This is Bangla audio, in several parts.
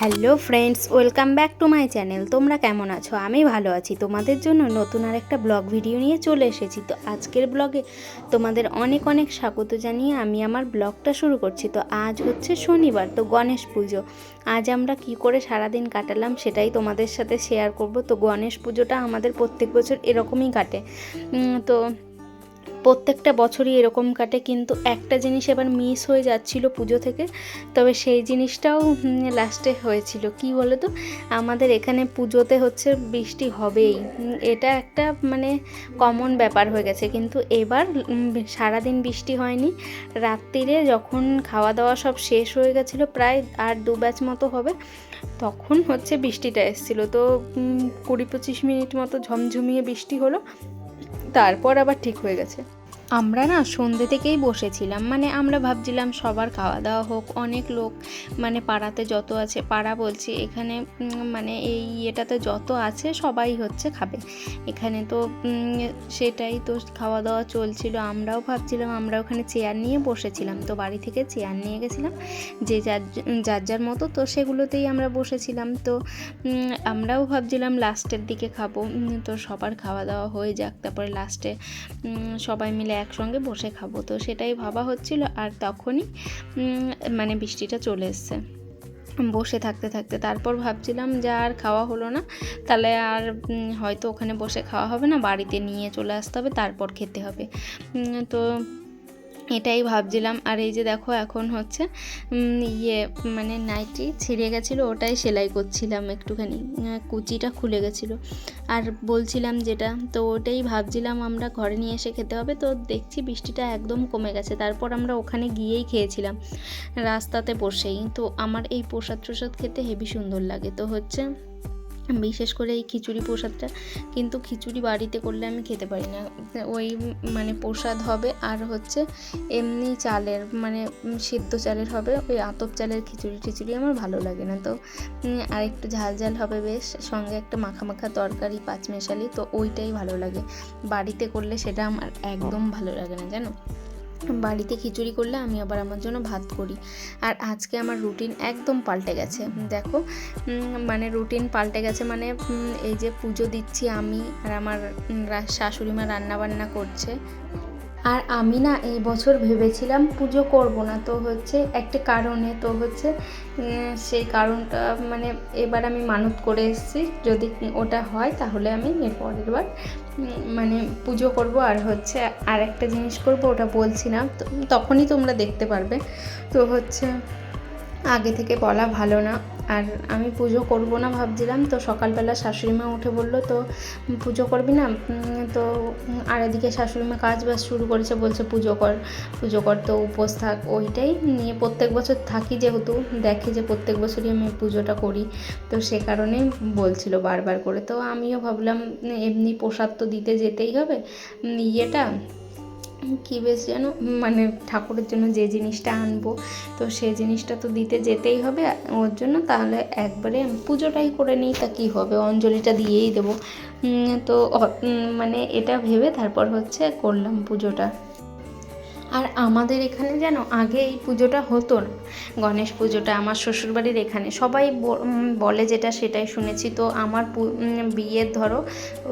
Hello friends, welcome back to my channel. তোমরা কেমন আছো? আমি ভালো আছি। তোমাদের জন্য নতুন আর একটা ব্লগ ভিডিও নিয়ে চলে এসেছি। তো আজকের ব্লগে তোমাদের অনেক অনেক স্বাগত জানিয়ে আমি আমার ব্লগটা শুরু করছি। তো আজ হচ্ছে শনিবার, তো গণেশ পুজো। আজ আমরা কি করে সারাদিন কাটালাম সেটাই তোমাদের সাথে শেয়ার করব। তো গণেশ পুজোটা আমাদের প্রত্যেক বছর এরকমই কাটে। তো প্রত্যেকটা বছরই এরকম কাটে, কিন্তু একটা জিনিস এবার মিস হয়ে যাচ্ছিল পুজো থেকে, তবে সেই জিনিসটাও লাস্টে হয়েছিল। কি বলো তো আমাদের এখানে পুজোতে হচ্ছে বৃষ্টি হবেই। এটা একটা মানে কমন ব্যাপার হয়ে গেছে, কিন্তু এবার সারাদিন বৃষ্টি হয়নি। রাত্রিরে যখন খাওয়া দাওয়া সব শেষ হয়ে গেছিল, প্রায় আর দু ব্যাচ মতো হবে, তখন হচ্ছে বৃষ্টিটা এসেছিল। তো কুড়ি পঁচিশ মিনিট মতো ঝমঝমিয়ে বৃষ্টি হলো। তারপর আবার ঠিক হয়ে গেছে। আমরা না সন্ধ্যে থেকেই বসেছিলাম মানে আমরা ভাবছিলাম সবার খাওয়া দাওয়া হোক, অনেক লোক মানে পাড়াতে যত আছে, পাড়া বলছি, এখানে মানে এই ইয়েটাতে যত আছে সবাই হচ্ছে খাবে। এখানে তো সেটাই তো খাওয়া দাওয়া চলছিল, আমরাও ভাবছিলাম, আমরা ওখানে চেয়ার নিয়ে বসেছিলাম, তো বাড়ি থেকে চেয়ার নিয়ে গেছিলাম, যে যার যার যার মতো, তো সেগুলোতেই আমরা বসেছিলাম, তো আমরাও ভাবছিলাম লাস্টের দিকে খাব তো সবার খাওয়া দাওয়া হয়ে যাক, তারপরে লাস্টে সবাই মিলে একসঙ্গে বসে খাব। তো সেটাই ভাবা হচ্ছিল আর তখনই মানে বৃষ্টিটা চলে এসছে। বসে থাকতে থাকতে তারপর ভাবছিলাম যে আর খাওয়া হলো না, তাহলে আর হয়তো ওখানে বসে খাওয়া হবে না, বাড়িতে নিয়ে চলে আসতে হবে, তারপর খেতে হবে। তো এটাই ভাবছিলাম। আর এই যে দেখো, এখন হচ্ছে ইয়ে মানে নাইটি ছিঁড়ে গেছিল, ওটাই সেলাই করছিলাম একটুখানি। কুচিটা খুলে গেছিল। আর বলছিলাম যেটা, তো ওটাই ভাবছিলাম আমরা ঘরে নিয়ে এসে খেতে হবে। তো দেখছি বৃষ্টিটা একদম কমে গেছে। তারপর আমরা ওখানে গিয়েই খেয়েছিলাম, রাস্তাতে বসেই। তো আমার এই প্রসাদ প্রসাদ খেতে হেবি সুন্দর লাগে। তো হচ্ছে বিশেষ করে এই খিচুড়ি প্রসাদটা। কিন্তু খিচুড়ি বাড়িতে করলে আমি খেতে পারি না। ওই মানে প্রসাদ হবে আর হচ্ছে এমনি চালের মানে সিদ্ধ চালের হবে, ওই আতপ চালের খিচুড়ি টিচুড়ি আমার ভালো লাগে না। তো আর একটু ঝাল ঝাল হবে বেশ, সঙ্গে একটা মাখা মাখা তরকারি পাঁচমেশালি, তো ওইটাই ভালো লাগে। বাড়িতে করলে সেটা আমার একদম ভালো লাগে না, জানো? বাড়িতে খিচুড়ি করলে আমি আবার আমার জন্য ভাত করি। আর আজকে আমার রুটিন একদম পাল্টে গেছে। দেখো মানে রুটিন পাল্টে গেছে মানে এই যে পুজো দিচ্ছি আমি আর আমার শাশুড়ি মা রান্না বান্না করছে। আর আমি না এই বছর ভেবেছিলাম পুজো করব না, তো হচ্ছে একটা কারণে, তো হচ্ছে সেই কারণটা মানে এবার আমি মানত করে এসেছি। যদি ওটা হয় তাহলে আমি এর পরের বার মানে পুজো করব। আর হচ্ছে আর একটা জিনিস করব, ওটা বলছি না তখনই তোমরা দেখতে পারবে। তো হচ্ছে আগে থেকে বলা ভালো না। আর আমি পুজো করব না ভাবছিলাম, তো সকালবেলা শাশুড়ি মা উঠে বলল, তো পুজো করবি না? তো আর এদিকে শাশুড়ি মা কাজ বাজ শুরু করেছে, বলছে, পুজো কর পুজো কর, তো উপোস থাক। ওইটাই নিয়ে প্রত্যেক বছর থাকি যেহেতু, দেখে যে প্রত্যেক বছরই আমি পুজোটা করি। তো সে কারণেই বলছিল বারবার করে। তো আমিও ভাবলাম, এমনি প্রসাদ তো দিতে যেতেই হবে ইয়েটা কী বেশ যেন মানে ঠাকুরের জন্য যে জিনিসটা আনব, তো সেই জিনিসটা তো দিতে যেতেই হবে। ওর জন্য তাহলে একবারে পুজোটাই করে নিই, তা কী হবে? অঞ্জলিটা দিয়েই দেবো। তো মানে এটা ভেবে তারপর হচ্ছে করলাম পুজোটা। আর আমাদের এখানে যেন আগে এই পুজোটা হতো না। গণেশ পুজোটা, আমার শ্বশুরবাড়ির এখানে সবাই বলে যেটা সেটাই শুনেছি। তো আমার বিয়ের ধরো,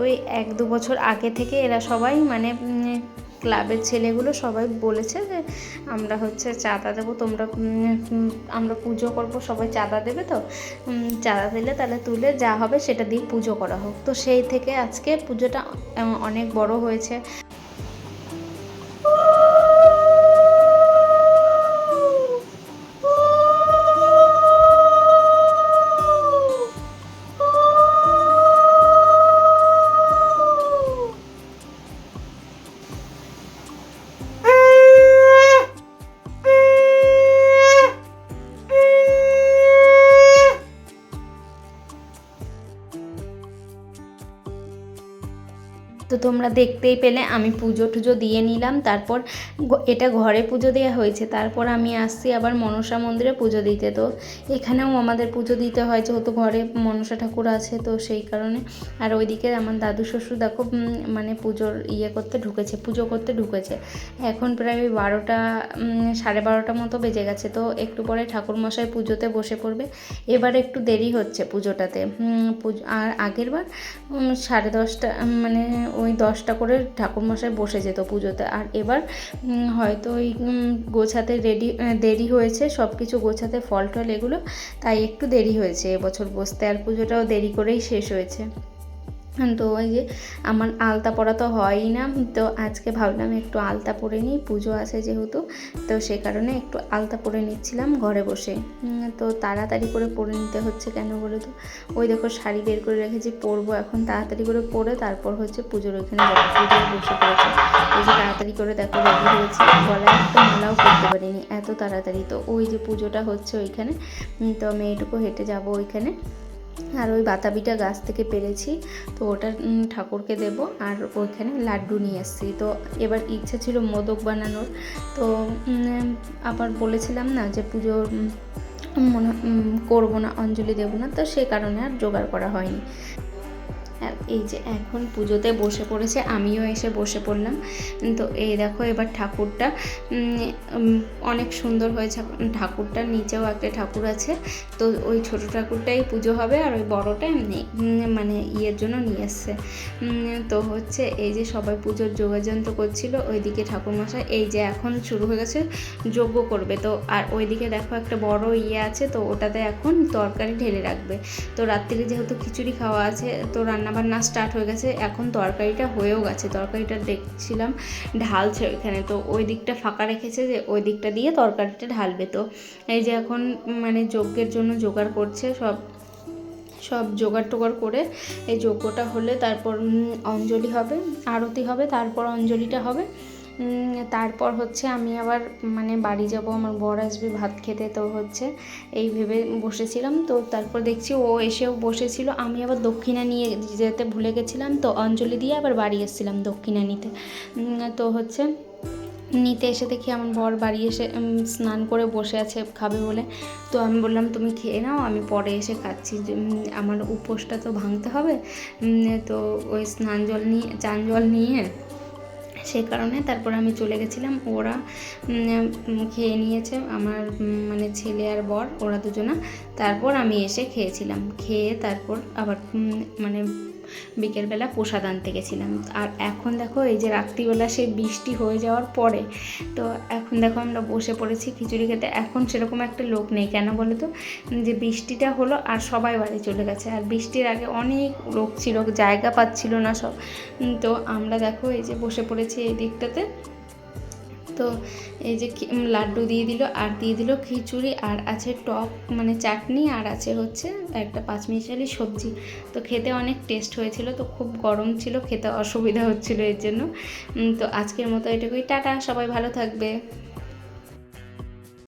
ওই এক দু বছর আগে থেকে এরা সবাই মানে ক্লাবের ছেলেগুলো সবাই বলেছে যে, আমরা হচ্ছে চাঁদা দেবো, তোমরা আমরা পুজো করব, সবাই চাঁদা দেবে তো? চাঁদা দিলে তাহলে তুলে যা হবে, সেটা দিয়ে পুজো করা হোক। তো সেই থেকে আজকে পুজোটা অনেক বড় হয়েছে। তো তোমরা দেখতেই পেলে, আমি পুজো টুজো দিয়ে নিলাম, তারপর এটা ঘরে পুজো দেওয়া হয়েছে, তারপর আমি আসছি আবার মনসা মন্দিরে পুজো দিতে, তো এখানেও আমাদের পুজো দিতে হয়, যেহেতু ঘরে মনসা ঠাকুর আছে, তো সেই কারণে, আর ওইদিকে আমার দাদু শ্বশুর দেখো মানে পুজোর ইয়ে করতে ঢুকেছে, পুজো করতে ঢুকেছে, এখন প্রায় ওই বারোটা সাড়ে বারোটা মতো বেজে গেছে, তো একটু পরে ঠাকুরমশাই পুজোতে বসে পড়বে, এবার একটু দেরি হচ্ছে পুজোটাতে পুজো, আর আগের বার সাড়ে দশটা মানে ওই দশটা করে ঠাকুরমশাই বসে যেত পুজোতে। আর এবার হয়তো ওই গোছাতে রেডি দেরি হয়েছে সব কিছু গোছাতে ফল টল এগুলো, তাই একটু দেরি হয়েছে এবছর বসতে। আর পুজোটাও দেরি করেই শেষ হয়েছে। তো ওই যে আমার আলতা পরা তো হয়ই না। তো আজকে ভাবলাম একটু আলতা পরে নিই, পুজো আছে যেহেতু, তো সে কারণে একটু আলতা পরে নিচ্ছিলাম ঘরে বসে। তো তাড়াতাড়ি করে পরে নিতে হচ্ছে কেন বলে তো? ওই দেখো শাড়ি বের করে রেখেছি, পরবো এখন তাড়াতাড়ি করে পরে তারপর হচ্ছে পুজোর ওইখানে পুজোয় বসে পড়েছে। ওই যে তাড়াতাড়ি করে দেখো রেডি হয়েছি, গলায় একটা মালাও করতে পারিনি, এত তাড়াতাড়ি। তো ওই যে পুজোটা হচ্ছে ওইখানে তো আমি এইটুকু হেঁটে যাব ওইখানে। আর ওই বাতাবিটা গাছ থেকে পেরেছি, তো ওটা ঠাকুরকে দেব। আর ওইখানে লাড্ডু নিয়ে এসেছি। তো এবার ইচ্ছা ছিল মোদক বানানোর। তো আবার বলেছিলাম না যে পুজো মনে করব না, অঞ্জলি দেবো না। তো সে কারণে আর জোগাড় করা হয়নি। এই যে এখন পুজোতে বসে পড়েছে, আমিও এসে বসে পড়লাম। তো এই দেখো এবার ঠাকুরটা অনেক সুন্দর হয়েছে। ঠাকুরটা নিচেও একটা ঠাকুর আছে। তো ওই ছোট ঠাকুরটাই পুজো হবে আর ওই বড়টা এমনি মানে ইয়ের জন্য নিয়ে এসছে। তো হচ্ছে এই যে সবাই পুজোর যোগাযন্ত্র করছিল, ওইদিকে ঠাকুরমশাই, এই যে এখন শুরু হয়ে গেছে যজ্ঞ করবে। তো আর ওইদিকে দেখো একটা বড় ইয়ে আছে, তো ওটাতে এখন তরকারি ঢেলে রাখবে। তো রাত্রিরে যেহেতু খিচুড়ি খাওয়া আছে, তো রান্নাবান্না স্টার্ট হয়ে গেছে। এখন তরকারিটা হয়েও গেছে। তরকারিটা দেখছিলাম ঢালছে ওইখানে। তো ওই দিকটা ফাঁকা রেখেছে যে ওই দিকটা দিয়ে তরকারিটা ঢালবে। তো এই যে এখন মানে যজ্ঞের জন্য জোগাড় করছে সব সব জোগাড় টোগাড় করে এই যজ্ঞটা হলে তারপর অঞ্জলি হবে, আরতি হবে, তারপর অঞ্জলিটা হবে। তারপর হচ্ছে আমি আবার মানে বাড়ি যাব, আমার বর আসবে, ভাত খেতে, তো হচ্ছে এই ভেবে বসেছিলাম। তো তারপর দেখছি ও এসেও বসেছিল। আমি আবার দক্ষিণা নিয়ে যেতে ভুলে গেছিলাম। তো অঞ্জলি দিয়ে আবার বাড়ি এসেছিলাম দক্ষিণা নিতে। তো হচ্ছে নিতে এসে দেখি আমার বর বাড়ি এসে স্নান করে বসে আছে, খাবে বলে। তো আমি বললাম, তুমি খেয়ে নাও, আমি পরে এসে খাচ্ছি। আমার উপোসটা তো ভাঙতে হবে। তো ওই স্নান জল নিয়ে, চান জল নিয়ে সেই কারণে তারপর আমি চলে গেছিলাম। ওরা খেয়ে নিয়েছে আমার মানে ছেলে আর বর, ওরা দুজনা। তারপর আমি এসে খেয়েছিলাম। খেয়ে তারপর আবার মানে বিকেলবেলা প্রসাদ আনতে গেছিলাম। আর এখন দেখো এই যে রাত্রিবেলা সে বৃষ্টি হয়ে যাওয়ার পরে, তো এখন দেখো আমরা বসে পড়েছি খিচুড়ি খেতে। এখন সেরকম একটা লোক নেই। কেন বলো তো? যে বৃষ্টিটা হলো আর সবাই বাড়ি চলে গেছে। আর বৃষ্টির আগে অনেক লোক ছিল, জায়গা পাচ্ছিল না সব। তো আমরা দেখো এই যে বসে পড়েছি এই দিকটাতে। তো এই যে লাড্ডু দিয়ে দিল, আর দিয়ে দিল খিচুড়ি, আর আছে টক মানে চাটনি, আর আছে হচ্ছে একটা পাঁচ পাঁচমিশালি সবজি। তো খেতে অনেক টেস্ট হয়েছিল, তো খুব গরম ছিল, খেতে অসুবিধা হচ্ছিল এর জন্য। তো আজকের মতো এটুকুই। টাটা, সবাই ভালো থাকবে।